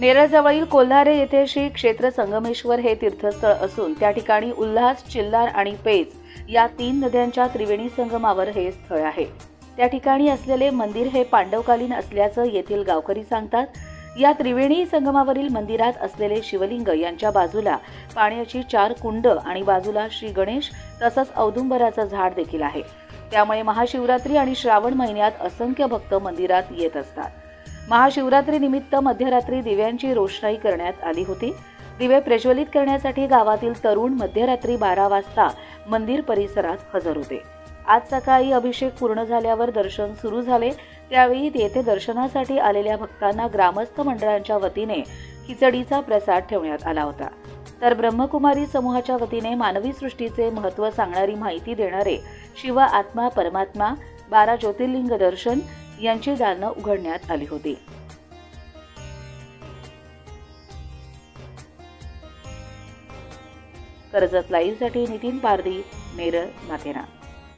नेरळजवळील कोल्हारे येथे श्री क्षेत्र संगमेश्वर हे तीर्थस्थळ असून त्या ठिकाणी उल्हास चिल्लार आणि पेज या तीन नद्यांच्या त्रिवेणी संगमावर हे स्थळ आहे. त्या ठिकाणी असलेले मंदिर हे पांडवकालीन असल्याचं येथील गावकरी सांगतात. या त्रिवेणी संगमावरील मंदिरात असलेले शिवलिंग यांच्या बाजूला पाण्याची चार कुंड आणि बाजूला श्री गणेश तसंच औदुंबराचं झाड देखील आहे. त्यामुळे महाशिवरात्री आणि श्रावण महिन्यात असंख्य भक्त मंदिरात येत असतात. महाशिवरात्री निमित्त मध्यरात्री दिव्यांची रोषणाई करण्यात आली होती. दिवे प्रज्वलित करण्यासाठी गावातील तरुण मध्यरात्री बारा वाजता मंदिर परिसरात हजर होते. आज सकाळी अभिषेक पूर्ण झाल्यावर दर्शन सुरू झाले. त्यावेळी येथे दर्शनासाठी आलेल्या भक्तांना ग्रामस्थ मंडळांच्या वतीने खिचडीचा प्रसाद ठेवण्यात आला होता. तर ब्रह्मकुमारी समूहाच्या वतीने मानवी सृष्टीचे महत्त्व सांगणारी माहिती देणारे शिव आत्मा परमात्मा बारा ज्योतिर्लिंग दर्शन यांची दानं उघडण्यात आली होती. कर्जत लाईव्हसाठी नितीन पारदी नेरळ माथेरान.